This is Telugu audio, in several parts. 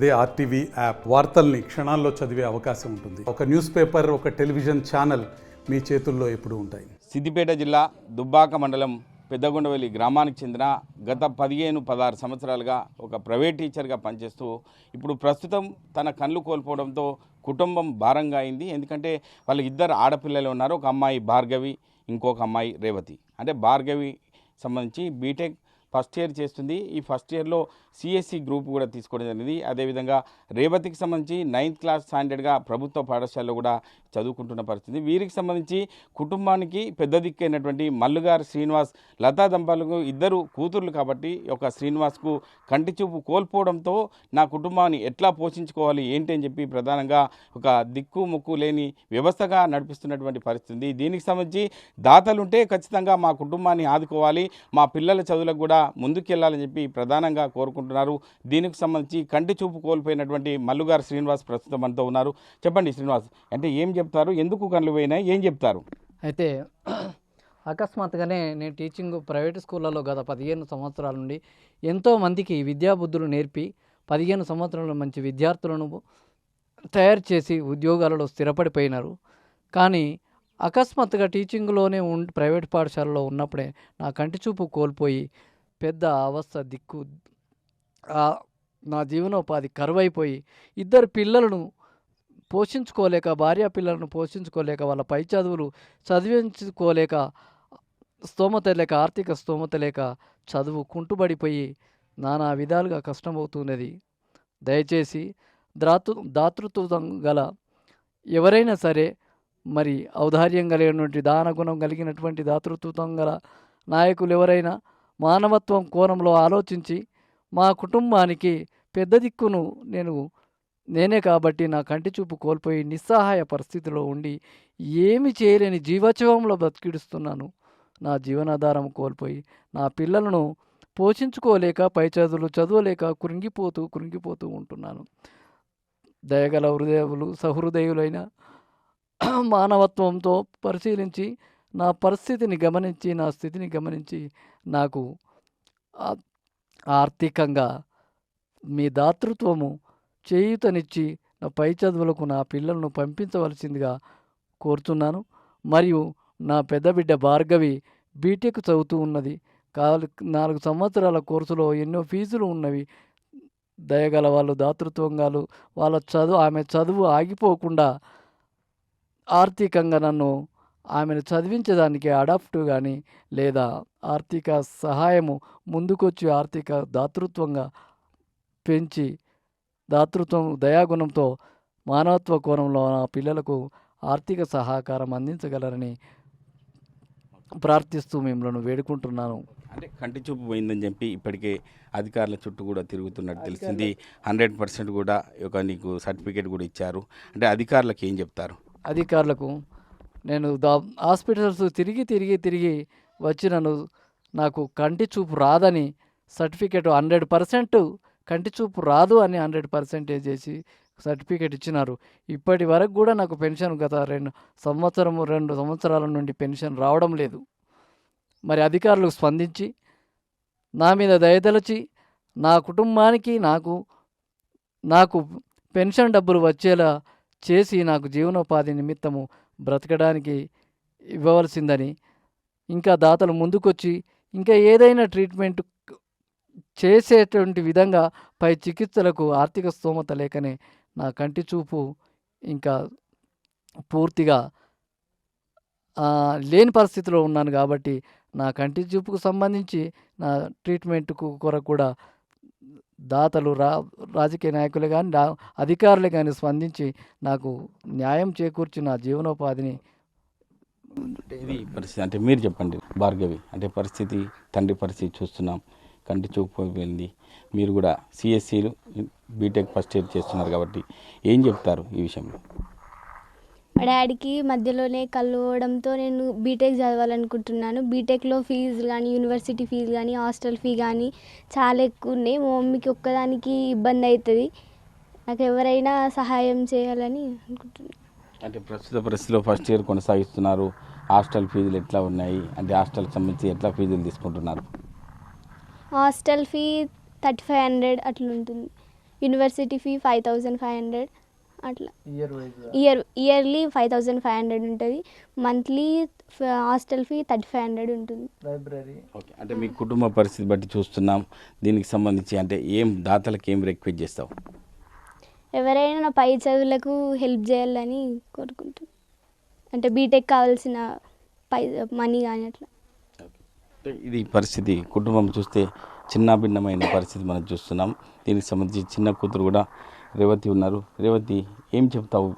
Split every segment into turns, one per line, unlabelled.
అదే ఆర్టీవీ యాప్ వార్తల్ని క్షణాల్లో చదివే అవకాశం ఉంటుంది. ఒక న్యూస్ పేపర్ ఒక టెలివిజన్ ఛానల్ మీ చేతుల్లో ఎప్పుడు ఉంటాయి.
సిద్దిపేట జిల్లా దుబ్బాక మండలం పెద్దగొండవెల్లి గ్రామానికి చెందిన గత పదిహేను పదహారు సంవత్సరాలుగా ఒక ప్రైవేట్ టీచర్గా పనిచేస్తూ ఇప్పుడు ప్రస్తుతం తన కళ్ళు కోల్పోవడంతో కుటుంబం భారంగా అయింది. ఎందుకంటే వాళ్ళ ఇద్దరు ఆడపిల్లలు ఉన్నారు. ఒక అమ్మాయి భార్గవి ఇంకొక అమ్మాయి రేవతి. అంటే భార్గవి సంబంధించి బీటెక్ ఫస్ట్ ఇయర్ చేస్తుంది. ఈ ఫస్ట్ ఇయర్లో సిఎస్సి గ్రూప్ కూడా తీసుకోవడం జరిగింది. అదేవిధంగా రేవతికి సంబంధించి నైన్త్ క్లాస్ స్టాండర్డ్గా ప్రభుత్వ పాఠశాలలో కూడా చదువుకుంటున్న పరిస్థితి. వీరికి సంబంధించి కుటుంబానికి పెద్ద దిక్కైనటువంటి మల్లుగారు శ్రీనివాస్ లతా దంపతులకు ఇద్దరు కూతుర్లు కాబట్టి ఒక శ్రీనివాస్కు కంటి చూపు కోల్పోవడంతో నా కుటుంబాన్ని ఎట్లా పోషించుకోవాలి ఏంటి అని చెప్పి ప్రధానంగా ఒక దిక్కు ముక్కు లేని వ్యవస్థగా నడిపిస్తున్నటువంటి పరిస్థితి. దీనికి సంబంధించి దాతలుంటే ఖచ్చితంగా మా కుటుంబాన్ని ఆదుకోవాలి. మా పిల్లల చదువులకు కూడా ముందుకెళ్ళాలని చెప్పి ప్రధానంగా కోరుకుంటున్నారు. దీనికి సంబంధించి కంటి చూపు కోల్పోయినటువంటి మల్లుగారు శ్రీనివాస్ ప్రస్తుతం మనతో ఉన్నారు. చెప్పండి శ్రీనివాస్ అంటే ఏం చెప్తారు? ఎందుకు కళ్ళు పోయినాయి? ఏం చెప్తారు?
అయితే అకస్మాత్తుగానే నేను టీచింగ్ ప్రైవేట్ స్కూళ్ళలో గత పదిహేను సంవత్సరాల నుండి ఎంతో మందికి విద్యాబుద్ధులు నేర్పి పదిహేను సంవత్సరాల మంచి విద్యార్థులను తయారు చేసి ఉద్యోగాలలో స్థిరపడిపోయినారు. కానీ అకస్మాత్తుగా టీచింగ్లోనే ఉం ప్రైవేట్ పాఠశాలలో ఉన్నప్పుడే నా కంటి చూపు కోల్పోయి పెద్ద అవస్థ దిక్కు నా జీవనోపాధి కరువైపోయి ఇద్దరు పిల్లలను పోషించుకోలేక భార్య పిల్లలను పోషించుకోలేక వాళ్ళ పై చదువులు చదివించుకోలేక స్తోమత లేక ఆర్థిక స్తోమత లేక చదువు కుంటుబడిపోయి నానా విధాలుగా కష్టమవుతున్నది. దయచేసి దాతృ దాతృత్వం గల ఎవరైనా సరే మరి ఔదార్యం కలిగినటువంటి దాన గుణం కలిగినటువంటి దాతృత్వం గల నాయకులు ఎవరైనా మానవత్వం కోణంలో ఆలోచించి మా కుటుంబానికి పెద్ద దిక్కును నేను నేనే కాబట్టి నా కంటి చూపు కోల్పోయి నిస్సహాయ పరిస్థితిలో ఉండి ఏమి చేయలేని జీవోత్సవంలో బతికిడుస్తున్నాను. నా జీవనాధారం కోల్పోయి నా పిల్లలను పోషించుకోలేక పై చదువులు చదవలేక కృంగిపోతూ కృంగిపోతూ ఉంటున్నాను. దయగల హృదయములు సహృదయులైన మానవత్వంతో పరిశీలించి నా పరిస్థితిని గమనించి నా స్థితిని గమనించి నాకు ఆర్థికంగా మీ దాతృత్వము చేయూతనిచ్చి నా పై చదువులకు నా పిల్లలను పంపించవలసిందిగా కోరుతున్నాను. మరియు నా పెద్ద బిడ్డ భార్గవి బీటెక్ చదువుతూ ఉన్నది. కాలు నాలుగు సంవత్సరాల కోర్సులో ఎన్నో ఫీజులు ఉన్నవి. దయగల వాళ్ళు దాతృత్వంగాలు వాళ్ళ చదువు ఆమె చదువు ఆగిపోకుండా ఆర్థికంగా నన్ను ఆమెను చదివించడానికి అడాప్ట్ కానీ లేదా ఆర్థిక సహాయము ముందుకొచ్చి ఆర్థిక దాతృత్వంగా పెంచి దాతృత్వం దయాగుణంతో మానవత్వ కోణంలో నా పిల్లలకు ఆర్థిక సహకారం అందించగలరని ప్రార్థిస్తూ మిమ్మల్ని వేడుకుంటున్నాను.
అంటే కంటి చూపు పోయిందని చెప్పి ఇప్పటికే అధికారుల చుట్టూ కూడా తిరుగుతున్నట్టు తెలిసింది. హండ్రెడ్ పర్సెంట్ కూడా ఒక నీకు సర్టిఫికేట్ కూడా ఇచ్చారు. అంటే అధికారులకు ఏం చెప్తారు?
అధికారులకు నేను దా హాస్పిటల్స్ తిరిగి తిరిగి తిరిగి వచ్చి నన్ను నాకు కంటి చూపు రాదని సర్టిఫికేట్ హండ్రెడ్ పర్సెంట్ కంటి చూపు రాదు అని హండ్రెడ్ పర్సెంటేజ్ చేసి సర్టిఫికేట్ ఇచ్చినారు. ఇప్పటి వరకు కూడా నాకు పెన్షన్ గత రెండు సంవత్సరము రెండు సంవత్సరాల నుండి పెన్షన్ రావడం లేదు. మరి అధికారులు స్పందించి నా మీద దయతలచి నా కుటుంబానికి నాకు నాకు పెన్షన్ డబ్బులు వచ్చేలా చేసి నాకు జీవనోపాధి నిమిత్తము బ్రతకడానికి ఇవ్వవలసిందని. ఇంకా దాతలు ముందుకొచ్చి ఇంకా ఏదైనా ట్రీట్మెంట్ చేసేటువంటి విధంగా పై చికిత్సలకు ఆర్థిక స్తోమత లేకనే నా కంటి చూపు ఇంకా పూర్తిగా లేని పరిస్థితిలో ఉన్నాను కాబట్టి నా కంటి చూపుకు సంబంధించి నా ట్రీట్మెంట్కు కొరకు కూడా దాతలు రా రాజకీయ నాయకులు కానీ రా అధికారులు కానీ స్పందించి నాకు న్యాయం చేకూర్చి నా జీవనోపాధిని
ఇది పరిస్థితి. అంటే మీరు చెప్పండి భార్గవి. అంటే పరిస్థితి తండ్రి పరిస్థితి చూస్తున్నాం. కంటి చూపు వెళ్ళింది మీరు కూడా సిఎస్సిలు బీటెక్ ఫస్ట్ ఇయర్ చేస్తున్నారు కాబట్టి ఏం చెప్తారు ఈ విషయంలో?
మా డాడీకి మధ్యలోనే కళ్ళు పోవడంతో నేను బీటెక్ చదవాలనుకుంటున్నాను. బీటెక్లో ఫీజు కానీ యూనివర్సిటీ ఫీజు కానీ హాస్టల్ ఫీ కానీ చాలా ఎక్కువ ఉన్నాయి. మా మమ్మీకి ఒక్కదానికి ఇబ్బంది అవుతుంది. నాకు ఎవరైనా సహాయం చేయాలని అనుకుంటున్నాను
అంటే ప్రస్తుత పరిస్థితిలో ఫస్ట్ ఇయర్ కొనసాగిస్తున్నారు. హాస్టల్ ఫీజులు ఎట్లా ఉన్నాయి? అంటే హాస్టల్కి సంబంధించి ఎట్లా ఫీజులు తీసుకుంటున్నారు?
Hostel fee thirty five hundred అట్లా ఉంటుంది university fee five thousand five hundred. అట్లా.
Year wise
year yearly five thousand five hundred ఉంటుంది. Monthly hostel fee thirty five hundred ఉంటుంది.
లైబ్రరీ
ఓకే అంటే మీ కుటుంబ పరిస్థితి బట్టి చూస్తున్నాం. దీనికి సంబంధించి అంటే ఏం దాతలకు ఏం రిక్వెస్ట్ చేస్తావు?
ఎవరైనా నా పై చదువులకు హెల్ప్ చేయాలని కోరుకుంటున్నాను అంటే బీటెక్ కావాల్సిన పై మనీ కానీ అట్లా.
అంటే ఇది పరిస్థితి. కుటుంబం చూస్తే చిన్న భిన్నమైన పరిస్థితి మనం చూస్తున్నాం. దీనికి సంబంధించి చిన్న కూతురు కూడా రేవతి ఉన్నారు. రేవతి ఏం చెప్తావు?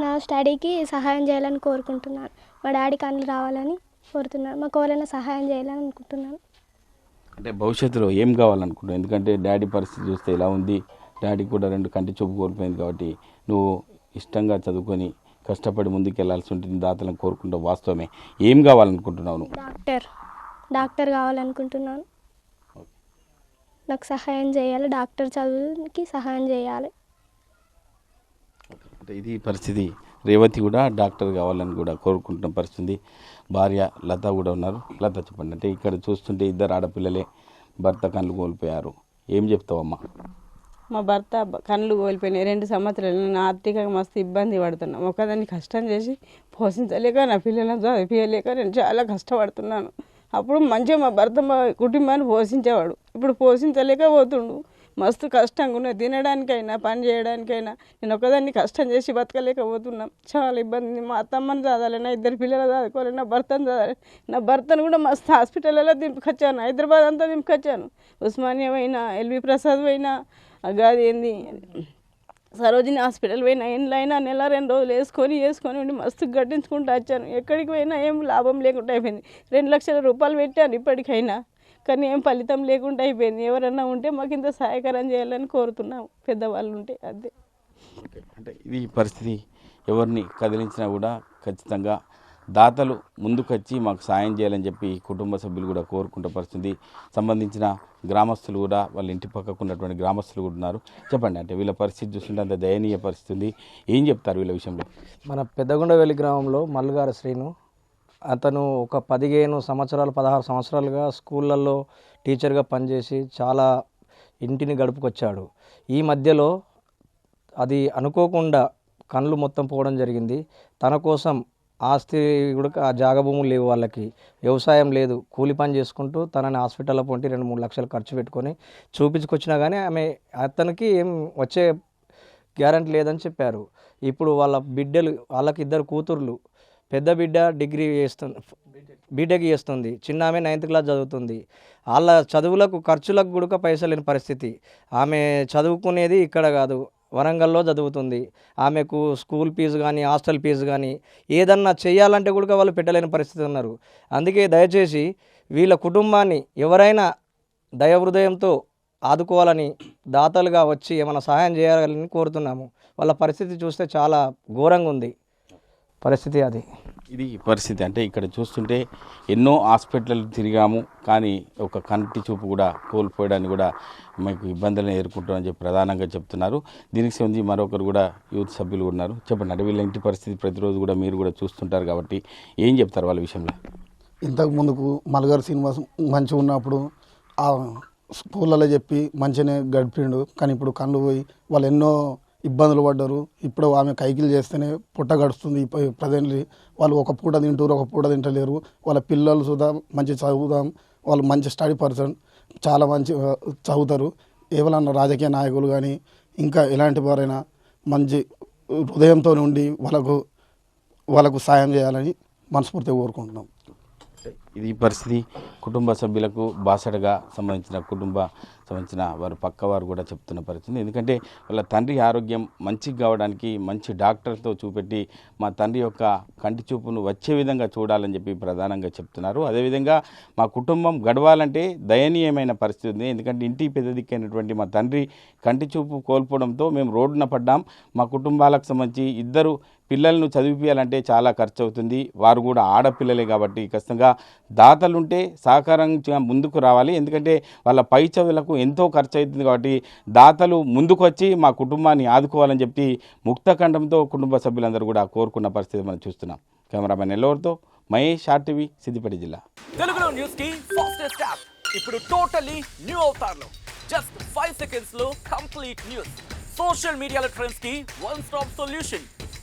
నా స్టడీకి సహాయం చేయాలని కోరుకుంటున్నాను. మా డాడీ కళ్ళు రావాలని కోరుతున్నాను. మాకు ఎవరైనా సహాయం చేయాలని అనుకుంటున్నాను.
అంటే భవిష్యత్తులో ఏం కావాలనుకుంటున్నావు? ఎందుకంటే డాడీ పరిస్థితి చూస్తే ఎలా ఉంది. డాడీ కూడా రెండు కంటి చూపు కోల్పోయింది కాబట్టి నువ్వు ఇష్టంగా చదువుకొని కష్టపడి ముందుకు వెళ్ళాల్సి ఉంటుంది. దాతలను కోరుకుంటావు వాస్తవమే. ఏం కావాలనుకుంటున్నావు
డాక్టర్. డాక్టర్ కావాలనుకుంటున్నాను. నాకు సహాయం చేయాలి. డాక్టర్ చదువుకి సహాయం చేయాలి.
అంటే ఇది పరిస్థితి. రేవతి కూడా డాక్టర్ కావాలని కూడా కోరుకుంటున్న పరిస్థితి. భార్య లత కూడా ఉన్నారు. లత చెప్పండి. అంటే ఇక్కడ చూస్తుంటే ఇద్దరు ఆడపిల్లలే భర్త కళ్ళు కోల్పోయారు. ఏం చెప్తావమ్మా?
మా భర్త కళ్ళు కోల్పోయినాయి. రెండు సంవత్సరాలు నేను ఆర్థికంగా మస్తు ఇబ్బంది పడుతున్నాం. ఒకదాన్ని కష్టం చేసి పోషించలేక నా పిల్లలను చదివించలేక నేను చాలా కష్టపడుతున్నాను. అప్పుడు మంచిగా మా భర్త మా కుటుంబాన్ని పోషించేవాడు. ఇప్పుడు పోషించలేక పోతుండు. మస్తు కష్టంగా ఉన్నది. తినడానికైనా పని చేయడానికైనా నేను ఒకదాన్ని కష్టం చేసి బతకలేకపోతున్నాం. చాలా ఇబ్బంది మా అత్తమ్మని చదవాలి నా ఇద్దరు పిల్లలు చదువుకోవాలి నా భర్తను చదవాలి. నా భర్తను కూడా మస్తు హాస్పిటల్లో దింపుకొచ్చాను. హైదరాబాద్ అంతా దింపుకొచ్చాను. ఉస్మానియా అయినా ఎల్వి ప్రసాద్ అయినా అగాది ఏంది? సరోజిని హాస్పిటల్ పోయినా ఎండ్లు అయినా నెల రెండు రోజులు వేసుకొని వేసుకొని ఉండి మస్తు గట్టించుకుంటూ వచ్చాను. ఎక్కడికి పోయినా ఏం లాభం లేకుండా అయిపోయింది. రెండు లక్షల రూపాయలు పెట్టాను ఇప్పటికైనా కానీ ఏం ఫలితం లేకుండా అయిపోయింది. ఎవరన్నా ఉంటే మాకు ఇంత సహాయకరం చేయాలని కోరుతున్నాం పెద్దవాళ్ళు ఉంటే అదే.
అంటే ఇది పరిస్థితి ఎవరిని కదిలించినా కూడా ఖచ్చితంగా దాతలు ముందుకొచ్చి మాకు సాయం చేయాలని చెప్పి కుటుంబ సభ్యులు కూడా కోరుకుంటూ పరిస్థితి. సంబంధించిన గ్రామస్తులు కూడా వాళ్ళ ఇంటి పక్కకు ఉన్నటువంటి గ్రామస్తులు కూడా ఉన్నారు. చెప్పండి అంటే వీళ్ళ పరిస్థితి చూస్తుంటే అంత దయనీయ పరిస్థితి. ఉంది ఏం చెప్తారు వీళ్ళ విషయంలో?
మన పెద్దగొండవెల్లి గ్రామంలో మల్లుగారు శ్రీను అతను ఒక పదిహేను సంవత్సరాలు పదహారు సంవత్సరాలుగా స్కూళ్ళల్లో టీచర్గా పనిచేసి చాలా ఇంటిని గడుపుకొచ్చాడు. ఈ మధ్యలో అది అనుకోకుండా కళ్ళు మొత్తం పోవడం జరిగింది. తన కోసం ఆస్తి కూడా ఆ జాగ భూములు లేవు వాళ్ళకి. వ్యవసాయం లేదు. కూలి పని చేసుకుంటూ తనని హాస్పిటల్లో పొంటి రెండు మూడు లక్షలు ఖర్చు పెట్టుకొని చూపించుకొచ్చినా కానీ ఆమె అతనికి ఏం వచ్చే గ్యారంటీ లేదని చెప్పారు. ఇప్పుడు వాళ్ళ బిడ్డలు వాళ్ళకి ఇద్దరు కూతుర్లు. పెద్ద బిడ్డ డిగ్రీ చేస్తుంది బీటెక్ చేస్తుంది. చిన్న ఆమె నైన్త్ క్లాస్ చదువుతుంది. వాళ్ళ చదువులకు ఖర్చులకు కూడా పైసలు లేని పరిస్థితి. ఆమె చదువుకునేది ఇక్కడ కాదు. వరంగల్లో చదువుతుంది ఆమెకు స్కూల్ ఫీజు కానీ హాస్టల్ ఫీజు కానీ ఏదన్నా చేయాలంటే కూడా వాళ్ళు పెట్టలేని పరిస్థితి ఉన్నారు. అందుకే దయచేసి వీళ్ళ కుటుంబాన్ని ఎవరైనా దయహృదయంతో ఆదుకోవాలని దాతలుగా వచ్చి ఏమైనా సహాయం చేయాలని కోరుతున్నాము. వాళ్ళ పరిస్థితి చూస్తే చాలా ఘోరంగా ఉంది. పరిస్థితి అది.
ఇది పరిస్థితి. అంటే ఇక్కడ చూస్తుంటే ఎన్నో హాస్పిటల్ తిరిగాము కానీ ఒక కంటి చూపు కూడా కోల్పోయడానికి కూడా మీకు ఇబ్బందులను ఎదుర్కొంటామని చెప్పి ప్రధానంగా చెప్తున్నారు. దీనికి సంబంధించి మరొకరు కూడా యూత్ సభ్యులు ఉన్నారు. చెప్పండి అడవిలో ఇంటి పరిస్థితి ప్రతిరోజు కూడా మీరు కూడా చూస్తుంటారు కాబట్టి ఏం చెప్తారు వాళ్ళ విషయంలో?
ఇంతకు ముందుకు మలగారు శ్రీనివాస్ మంచిగా ఉన్నప్పుడు ఆ స్కూళ్ళలో చెప్పి మంచిగానే గడిపిండు కానీ ఇప్పుడు కళ్ళు పోయి వాళ్ళు ఎన్నో ఇబ్బందులు పడ్డారు. ఇప్పుడు ఆమె కైకిలు చేస్తేనే పుట్ట గడుస్తుంది. ప్రజెంట్లీ వాళ్ళు ఒక పూట తింటారు ఒక పూట తింటలేరు. వాళ్ళ పిల్లలు సుధా మంచి చదువుదాం వాళ్ళు మంచి స్టడీ పర్సన్ చాలా మంచి చదువుతారు. ఏవలన్నా రాజకీయ నాయకులు కానీ ఇంకా ఎలాంటి వారైనా మంచి హృదయంతో ఉండి వాళ్ళకు వాళ్ళకు సాయం చేయాలని మనస్ఫూర్తిగా కోరుకుంటున్నాం.
ఇది పరిస్థితి. కుటుంబ సభ్యులకు బాసడగా సంబంధించిన కుటుంబ సంబంధించిన వారు పక్కవారు కూడా చెప్తున్న పరిస్థితి. ఎందుకంటే వాళ్ళ తండ్రి ఆరోగ్యం మంచిగా కావడానికి మంచి డాక్టర్తో చూపెట్టి మా తండ్రి యొక్క కంటి చూపును వచ్చే విధంగా చూడాలని చెప్పి ప్రధానంగా చెప్తున్నారు. అదేవిధంగా మా కుటుంబం గడవాలంటే దయనీయమైన పరిస్థితి ఉంది. ఎందుకంటే ఇంటి పెద్ద దిక్కైనటువంటి మా తండ్రి కంటి చూపు కోల్పోవడంతో మేము రోడ్డున పడ్డాం. మా కుటుంబాలకు సంబంధించి ఇద్దరు పిల్లలను చదివిపించాలంటే చాలా ఖర్చు అవుతుంది వారు కూడా ఆడపిల్లలే కాబట్టి ఖచ్చితంగా దాతలుంటే సహకారంగా ముందుకు రావాలి. ఎందుకంటే వాళ్ళ పై చదువులకు ఎంతో ఖర్చు అవుతుంది కాబట్టి దాతలు ముందుకు వచ్చి మా కుటుంబాన్ని ఆదుకోవాలని చెప్పి ముక్తఖండంతో కుటుంబ సభ్యులందరూ కూడా కోరుకున్న పరిస్థితి మనం చూస్తున్నాం. కెమెరామెన్ ఎల్లవరితో మహేష్ ఆర్టీవీ సిద్దిపేట జిల్లా.
తెలుగులో న్యూస్కి ఫాస్టెస్ట్ యాప్. ఇప్పుడు టోటలీ న్యూ జస్ట్ ఫైవ్ సెకండ్స్లో కంప్లీట్ న్యూస్. సోషల్ మీడియాలో ట్రెండ్స్కి one stop solution.